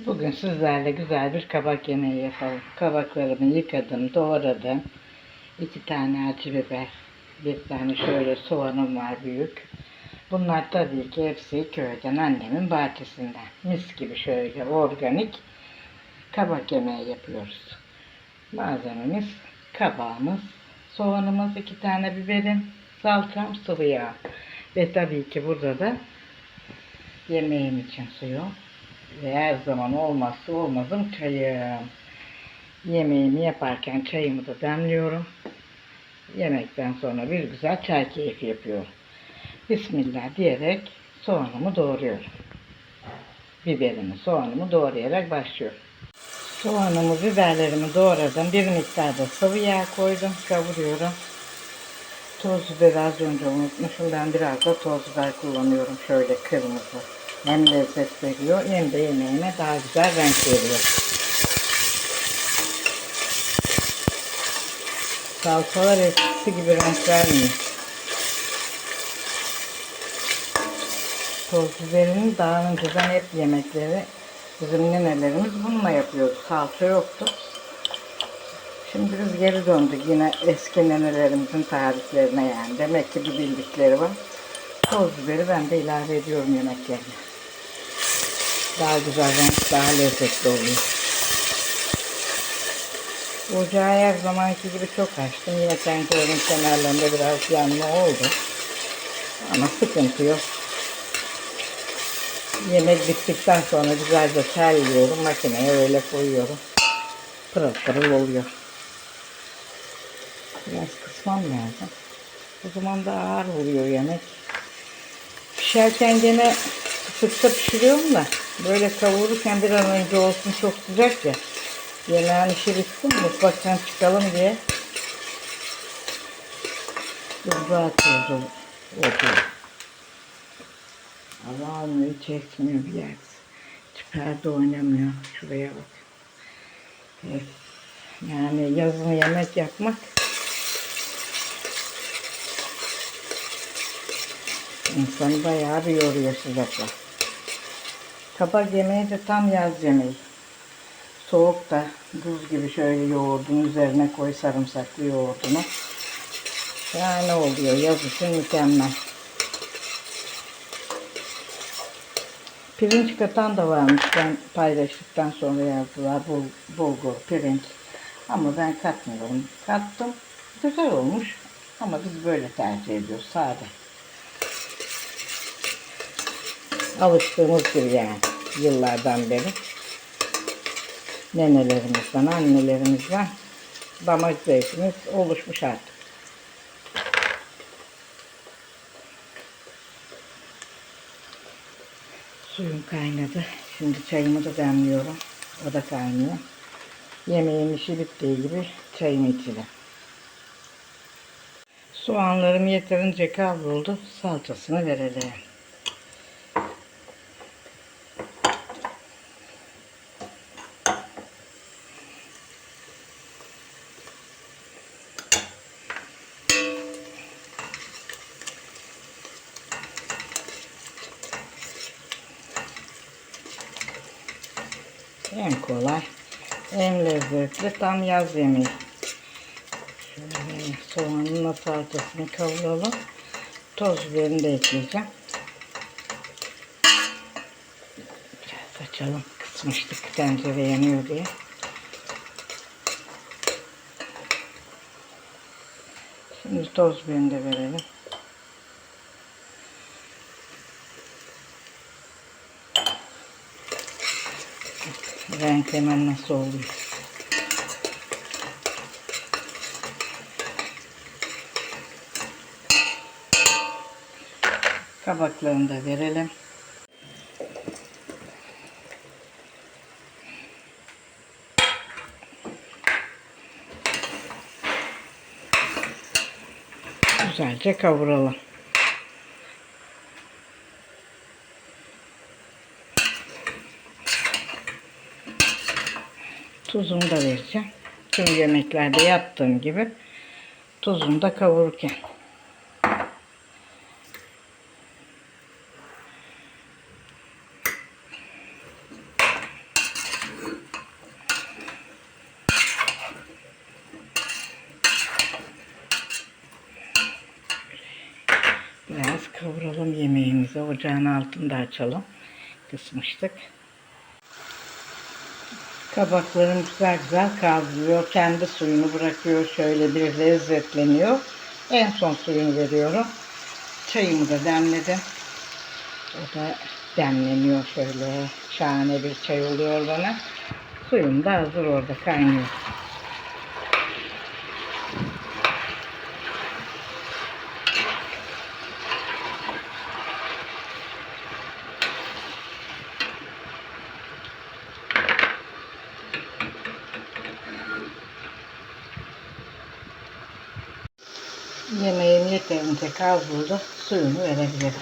Bugün sizlerle güzel bir kabak yemeği yapalım. Kabaklarımı yıkadım, doğradım. İki tane acı biber, bir tane şöyle soğanım var büyük. Bunlar tabii ki hepsi köyden, annemin bahçesinden. Mis gibi şöyle organik kabak yemeği yapıyoruz. Malzememiz kabağımız, soğanımız, iki tane biberim, salçam, sıvı yağ. Ve tabii ki burada da yemeğim için suyu. Ve her zaman olmazsa olmazım çayım. Yemeğimi yaparken çayımı da demliyorum. Yemekten sonra bir güzel çay keyfi yapıyorum. Bismillah diyerek soğanımı doğruyorum. Biberimi, soğanımı doğrayarak başlıyorum. Soğanımı, biberlerimi doğradım. Bir miktar da sıvı yağ koydum. Kavuruyorum. Toz biberi az önce unutmuşum. Ben biraz da toz biber kullanıyorum. Şöyle kırmızı. Hem lezzet veriyor hem de yemeğime daha güzel renk veriyor. Salçalar eskisi gibi renk vermiyor. Toz biberini daha önceden hep yemekleri bizim nenelerimiz bununla yapıyordu. Salça yoktu. Şimdi biz geri döndük yine eski nenelerimizin tariflerine yani. Demek ki bir bildikleri var. Toz biberi ben de ilave ediyorum yemeklerine. Daha güzel renk, daha lezzetli oluyor. Ocağı her zamanki gibi çok açtım. Yine tencerenin kenarlarında biraz yanma oldu. Ama sıkıntı yok. Yemek bittikten sonra güzelce serliyorum. Makineye öyle koyuyorum. Pırıl pırıl oluyor. Biraz kısmam lazım. O zaman da ağır oluyor yemek. Pişerken gene sıkta pişiriyorum da böyle kavururken bir an önce olsun çok sıcak ya. Yemeğin işi bitsin mutfaktan çıkalım diye buzluğa atıyoruz o ocağı. Allah almıyor, çekmiyor bir yer. Hiç perde oynamıyor. Şuraya bak. Evet. Yani yazın yemek yapmak insanı bayağı bir yoruyor sıcakla. Kabak yemeği de tam yaz yemeği. Soğuk da buz gibi şöyle yoğurdun üzerine koy sarımsaklı yoğurdunu. Yani oluyor yaz için mükemmel. Pirinç katan da varmış. Ben paylaştıktan sonra yazdılar. Bul, bulgur, pirinç. Ama ben katmıyorum. Kattım. Güzel olmuş. Ama biz böyle tercih ediyoruz. Sade. Alıştığımız gibi yani. Yıllardan beri. Nenelerimizden, annelerimizden damak zevkimiz oluşmuş artık. Suyum kaynadı. Şimdi çayımı da demliyorum. O da kaynıyor. Yemeğim işi bittiği gibi çayımı içelim. Soğanlarım yeterince kavruldu. Salçasını verelim. En kolay, en lezzetli tam yaz yemeği. Şöyle soğanın salçasını kavuralım. Toz biberini de ekleyeceğim. Biraz açalım. Kısmıştık tencere yanıyor diye. Şimdi toz biberini de verelim. Renk hemen nasıl oluyor? Kabaklarını da verelim. Güzelce kavuralım. Tuzunu da vereceğim. Tüm yemeklerde yaptığım gibi tuzunu da kavururken. Biraz kavuralım yemeğimizi. Ocağın altında açalım. Kısmıştık. Kabaklarım güzel güzel kavruluyor. Kendi suyunu bırakıyor. Şöyle bir lezzetleniyor. En son suyunu veriyorum. Çayımı da demledim. O da demleniyor şöyle. Şahane bir çay oluyor bana. Suyum da hazır orada kaynıyor. Yeterince kavruldu. Suyunu verebilirim.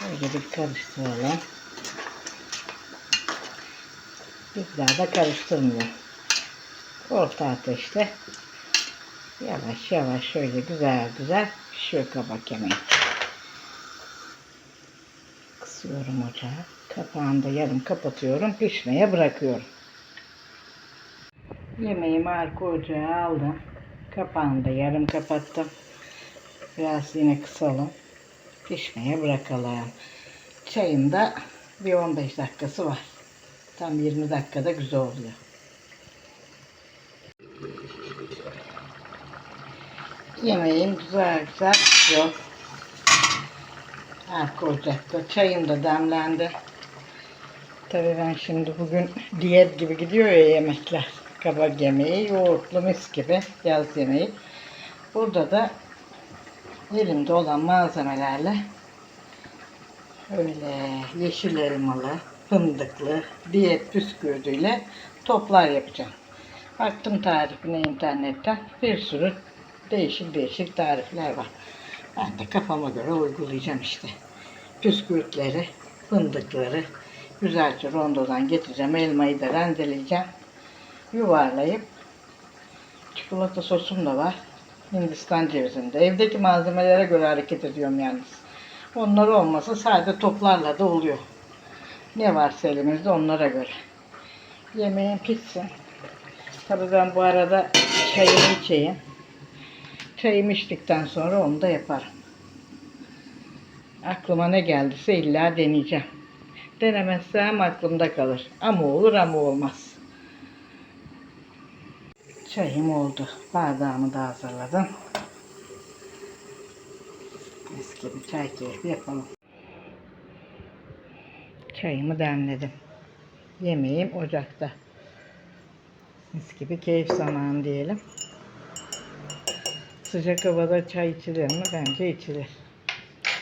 Böyle bir karıştıralım. Bir daha da karıştırmıyor. Orta ateşte yavaş yavaş şöyle güzel güzel pişiyor kabak yemeği. Kısıyorum ocağı. Kapağını da yarım kapatıyorum. Pişmeye bırakıyorum. Yemeğimi arka ocağa aldım. Kapağını da yarım kapattım. Biraz yine kısalım. Pişmeye bırakalım. Çayın da bir 15 dakikası var. Tam 20 dakikada güzel oluyor. Yemeğim güzel güzel pişiyor. Arka ocakta. Çayım da demlendi. Tabii ben şimdi bugün diyet gibi gidiyor ya yemekler. Kabak yemeği, yoğurtlu mis gibi yaz yemeği. Burada da elimde olan malzemelerle öyle yeşil elmalı, fındıklı, diyet bisküvisiyle toplar yapacağım. Baktım tarifine internetten bir sürü değişik değişik tarifler var. Ben de kafama göre uygulayacağım işte. Püskürtleri, fındıkları güzelce rondodan getireceğim. Elmayı da rendeleyeceğim. Yuvarlayıp çikolata sosum da var. Hindistan cevizinde. Evdeki malzemelere göre hareket ediyorum yalnız. Onlar olmasa sadece toplarla da oluyor. Ne varsa elimizde onlara göre. Yemeğim pişsin. Tabii ben bu arada çayımı içeyim. Çayımı içtikten sonra onu da yaparım. Aklıma ne geldiyse illa deneyeceğim. Denemezsem aklımda kalır. Ama olur ama olmaz. Çayım oldu. Bardağımı da hazırladım. Mis gibi çay keyfi yapalım. Çayımı demledim. Yemeğim ocakta. Mis gibi keyif zamanı diyelim. Sıcak havada çay içilir mi? Bence içilir.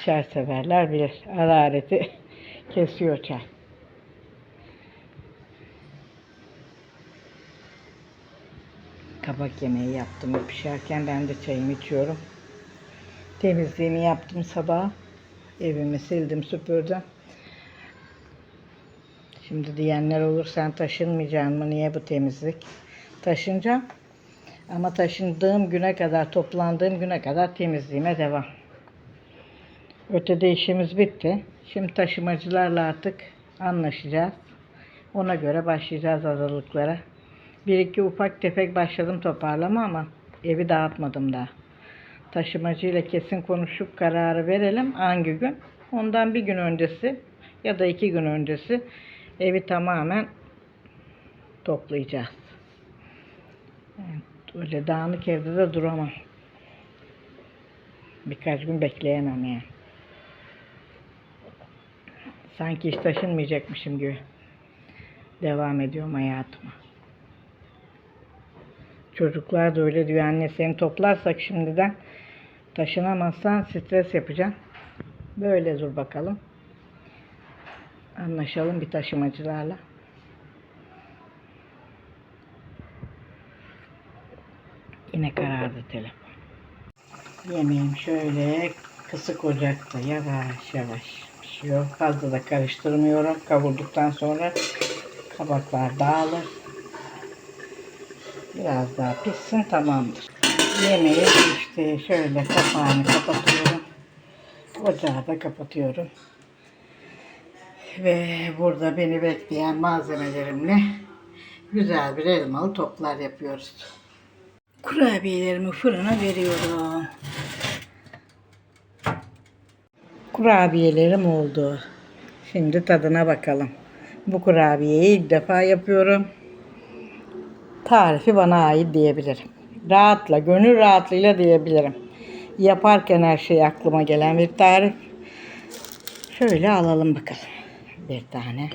Çay severler bilir. Harareti kesiyor çay. Kabak yemeği yaptım. Pişerken ben de çayımı içiyorum. Temizliğimi yaptım sabah. Evimi sildim, süpürdüm. Şimdi diyenler olur sen taşınmayacaksın mı? Niye bu temizlik? Taşınacağım. Ama taşındığım güne kadar, toplandığım güne kadar temizliğime devam. Ötede işimiz bitti. Şimdi taşımacılarla artık anlaşacağız. Ona göre başlayacağız hazırlıklara. Bir iki ufak tefek başladım toparlama ama evi dağıtmadım daha. Taşımacıyla kesin konuşup kararı verelim hangi gün. Ondan bir gün öncesi ya da iki gün öncesi evi tamamen toplayacağız. Evet, öyle dağınık evde de duramam. Birkaç gün bekleyemem yani. Sanki hiç taşınmayacakmışım gibi. Devam ediyorum hayatıma. Çocuklar da öyle diyor anne seni toplarsak şimdiden taşınamazsan stres yapacağım. Böyle dur bakalım. Anlaşalım bir taşımacılarla. Yine karardı telefon. Yemeğim şöyle kısık ocakta yavaş yavaş pişiyor. Fazla da karıştırmıyorum. Kavurduktan sonra kabaklar dağılır. Biraz daha pişsin tamamdır. Yemeği işte şöyle kapağını kapatıyorum. Ocağı da kapatıyorum. Ve burada beni bekleyen malzemelerimle güzel bir elmalı toplar yapıyoruz. Kurabiyelerimi fırına veriyorum. Kurabiyelerim oldu. Şimdi tadına bakalım. Bu kurabiyeyi ilk defa yapıyorum. Tarifi bana ait diyebilirim. Rahatla, gönül rahatlığıyla diyebilirim. Yaparken her şey aklıma gelen bir tarif. Şöyle alalım bakalım. Bir tane.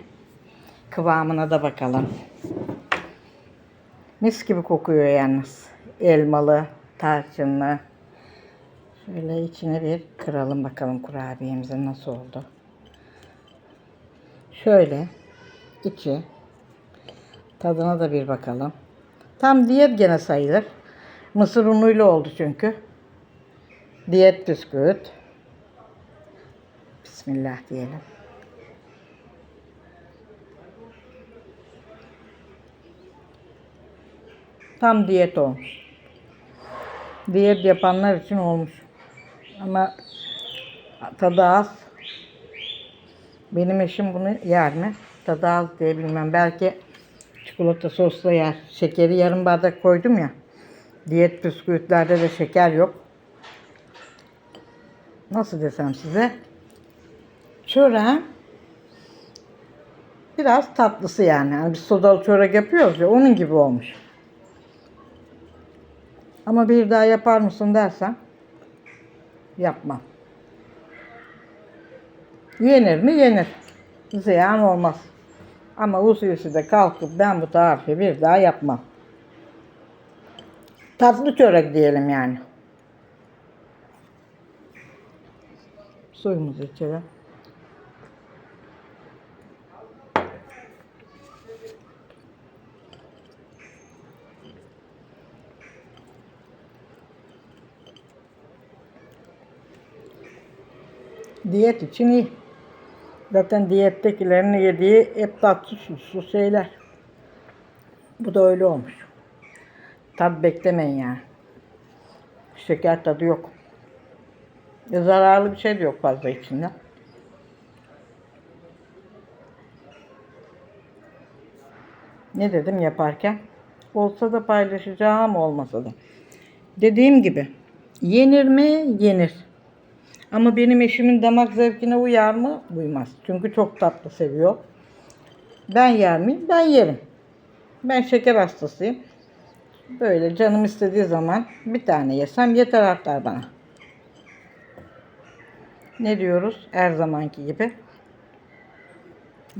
Kıvamına da bakalım. Mis gibi kokuyor yalnız. Elmalı, tarçınlı. Şöyle içine bir kıralım bakalım kurabiyemizin nasıl oldu. Şöyle içi tadına da bir bakalım. Tam diyet gene sayılır. Mısır unuyla oldu çünkü. Diyet bisküvit. Bismillah diyelim. Tam diyet olmuş. Diyet yapanlar için olmuş. Ama tadı az. Benim eşim bunu yer mi? Tadı az diye bilmem. Belki çikolata sosla yer. Şekeri yarım bardak koydum ya. Diyet bisküvitlerde de şeker yok. Nasıl desem size? Çöreğin biraz tatlısı yani. Hani biz sodalı çörek yapıyoruz ya onun gibi olmuş. Ama bir daha yapar mısın dersen yapmam. Yenir mi? Yenir. Ziyan olmaz. Ama usulüsü de kalkıp ben bu tarifi bir daha yapmam. Tatlı çörek diyelim yani. Suyumuzu içelim. Diyet için iyi. Zaten diyettekilerin yediği hep tatlı suslu şeyler. Bu da öyle olmuş. Tat beklemeyin yani. Şeker tadı yok. E, zararlı bir şey de yok fazla içinde. Ne dedim yaparken? Olsa da paylaşacağım, olmasa da. Dediğim gibi yenir mi? Yenir. Ama benim eşimin damak zevkine uyar mı? Uymaz. Çünkü çok tatlı seviyor. Ben yer miyim? Ben yerim. Ben şeker hastasıyım. Böyle canım istediği zaman bir tane yesem yeter artar bana. Ne diyoruz? Her zamanki gibi.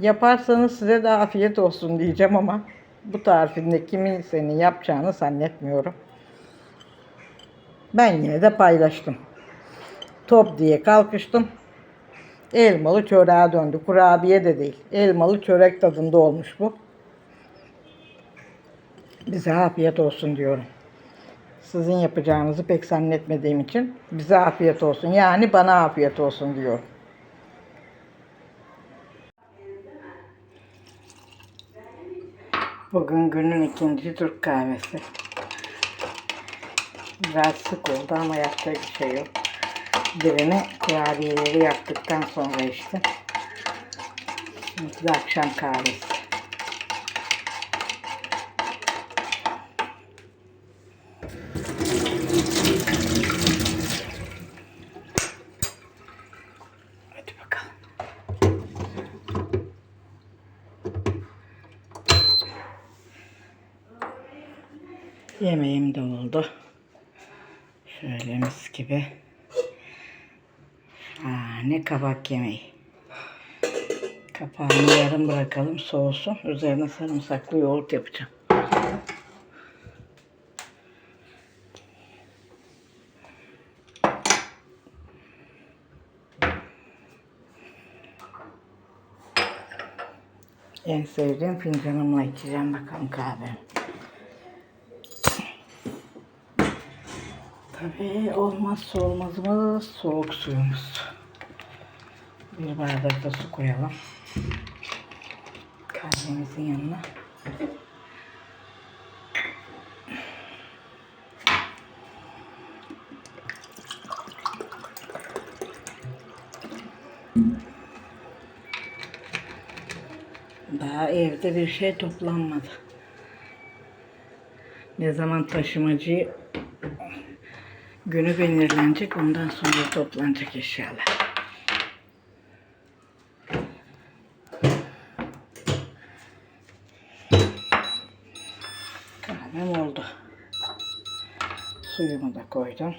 Yaparsanız size de afiyet olsun diyeceğim ama bu tarifinde kimin senin yapacağını zannetmiyorum. Ben yine de paylaştım. Top diye kalkıştım. Elmalı çöreğe döndü. Kurabiye de değil. Elmalı çörek tadında olmuş bu. Bize afiyet olsun diyorum. Sizin yapacağınızı pek zannetmediğim için bize afiyet olsun. Yani bana afiyet olsun diyorum. Bugün günün ikinci Türk kahvesi. Biraz sık oldu ama yapacak bir şey yok. Birini kurabiyeleri yaptıktan sonra işte. Şimdi akşam kahvesi. Yemeğim de oldu. Şöyle mis gibi. Şahane kabak yemeği. Kapağını yarım bırakalım soğusun. Üzerine sarımsaklı yoğurt yapacağım. En sevdiğim fincanımla içeceğim bakalım kahve. Tabii olmazsa olmazımız soğuk suyumuz. Bir bardak da su koyalım. Kahvemizin yanına. Daha evde bir şey toplanmadı. Ne zaman taşımacı günü belirlenecek ondan sonra toplanacak eşyalar. Koydum.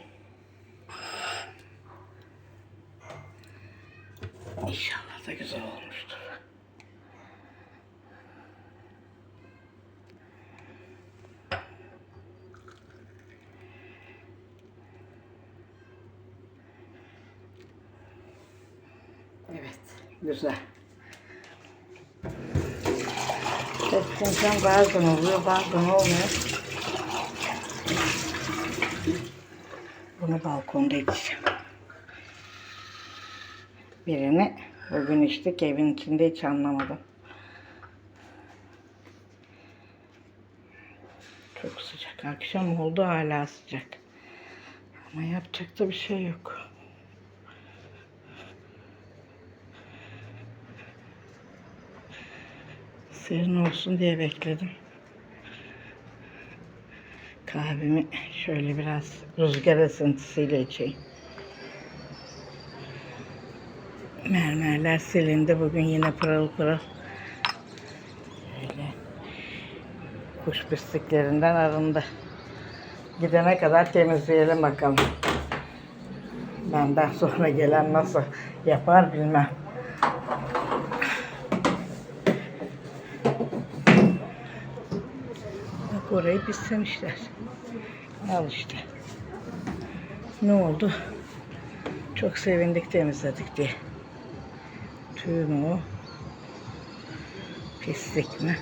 İnşallah da güzel olmuştur. Evet, güzel. Tepkincem bazen oluyor, bazen olmuyor. Bunu balkonda içeceğim. Birini bugün içtik, evin içinde hiç anlamadım. Çok sıcak. Akşam oldu hala sıcak. Ama yapacak da bir şey yok. Serin olsun diye bekledim. Kahvemi şöyle biraz rüzgar esintisiyle içeyim. Mermerler silindi. Bugün yine pırıl pırıl. Şöyle kuş pisliklerinden arındı. Gidene kadar temizleyelim bakalım. Benden sonra gelen nasıl yapar bilmem. Orayı pislemişler. Al işte. Ne oldu? Çok sevindik temizledik diye. Tüy mü o? Pislik mi?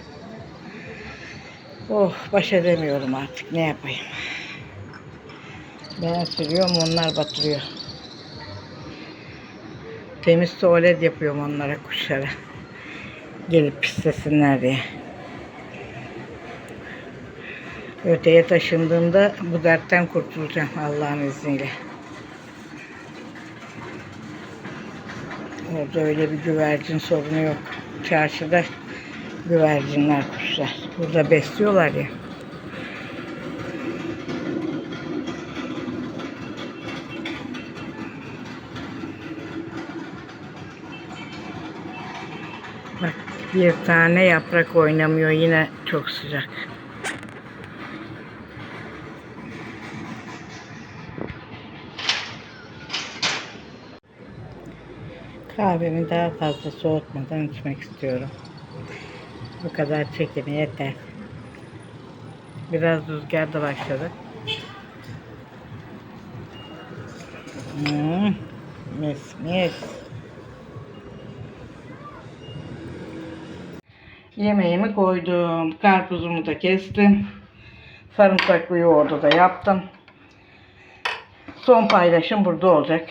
Oh baş edemiyorum artık ne yapayım. Ben sürüyorum onlar batırıyor. Temiz tuvalet yapıyorum onlara kuşlara. Gelip pislesinler diye. Öteye taşındığımda bu dertten kurtulacağım Allah'ın izniyle. Orada öyle bir güvercin sorunu yok. Çarşıda güvercinler kuşlar. Burada besliyorlar ya. Bak bir tane yaprak oynamıyor yine çok sıcak. Kahvemi daha fazla soğutmadan içmek istiyorum. Bu kadar çekimi yeter. Biraz rüzgar da başladı. Hmm, mis mis. Yemeğimi koydum. Karpuzumu da kestim. Sarımsaklı yoğurdu da yaptım. Son paylaşım burada olacak.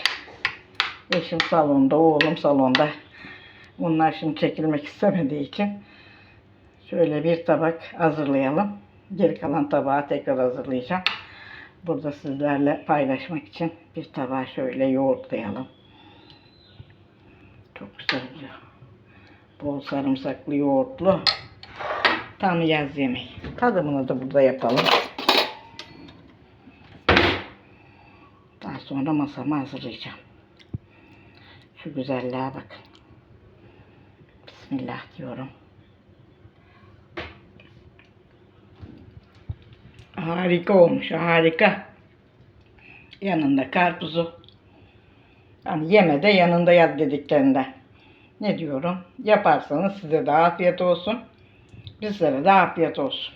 Eşim salonda, oğlum salonda. Bunlar şimdi çekilmek istemediği için şöyle bir tabak hazırlayalım. Geri kalan tabağı tekrar hazırlayacağım. Burada sizlerle paylaşmak için bir tabağa şöyle yoğurtlayalım. Çok güzel. Bol sarımsaklı yoğurtlu. Tam yaz yemeği. Tadımını da burada yapalım. Daha sonra masamı hazırlayacağım. Şu güzelliğe bak. Bismillah diyorum. Harika olmuş, harika. Yanında karpuzu. Hani yeme de yanında yat dediklerinden. Ne diyorum? Yaparsanız size de afiyet olsun. Bizlere de afiyet olsun.